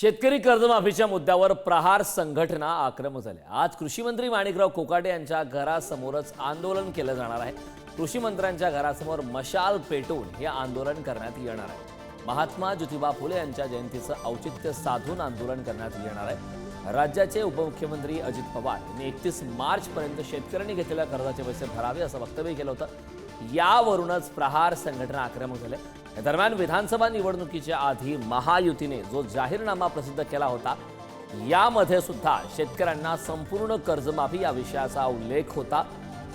शेतकरी कर्जमाफीच्या मुद्द्यावर प्रहार संघटना आक्रमक झाल्या. आज कृषी मंत्री माणिकराव कोकाटे यांच्या घरासमोरच आंदोलन केलं जाणार आहे. कृषी मंत्र्यांच्या घरासमोर मशाल पेटवून हे आंदोलन करण्यात येणार आहे. महात्मा ज्योतिबा फुले यांच्या जयंतीचं औचित्य साधून आंदोलन करण्यात येणार आहे. राज्याचे उपमुख्यमंत्री अजित पवार यांनी एकतीस मार्चपर्यंत शेतकऱ्यांनी घेतलेल्या कर्जाचे पैसे भरावे असं वक्तव्य केलं होतं. यावरूनच प्रहार संघटना आक्रमक झाले. या दरम्यान विधानसभा निवडणुकीच्या आधी महायुतीने जो जाहीरनामा प्रसिद्ध केला होता यामध्ये सुद्धा शेतकऱ्यांना संपूर्ण कर्जमाफी या विषयाचा उल्लेख होता.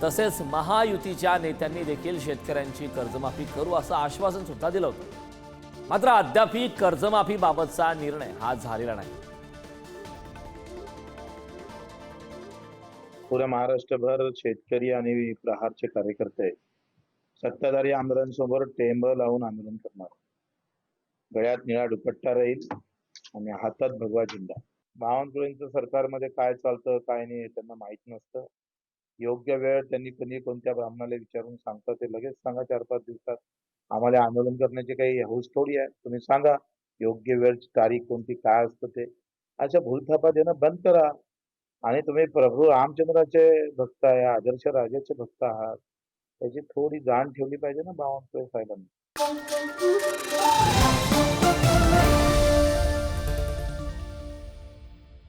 तसेच महायुतीच्या नेत्यांनी देखील शेतकऱ्यांची कर्जमाफी करू असं आश्वासन सुद्धा दिलं होतं. मात्र अद्यापही कर्जमाफीबाबतचा निर्णय हा झालेला नाही. पुऱ्या महाराष्ट्रभर शेतकरी आणि प्रहारचे कार्यकर्ते सत्ताधारी आमदारांसमोर टेंब लावून आंदोलन करणार. गळ्यात निळा दुपट्टा राहील आणि हातात भगवा झेंडा. बावनकुळेंचं सरकारमध्ये काय चालतं काय नाही हे त्यांना माहीत नसतं. योग्य वेळ त्यांनी कधी कोणत्या ब्राह्मणाला विचारून सांगतात ते लगेच सांगा चार पाच दिवसात. आम्हाला आंदोलन करण्याची काही हौस थोडी आहे तुम्ही सांगा. योग्य वेळची तारीख कोणती काय असतं ते. अशा भूलथापा देणं बंद करा. आणि तुम्ही प्रभू रामचंद्राचे भक्त आहे आदर्श राजाचे भक्त आहात. त्याची थोडी जाण ठेवली पाहिजे ना बावनकुळे साहेबांनी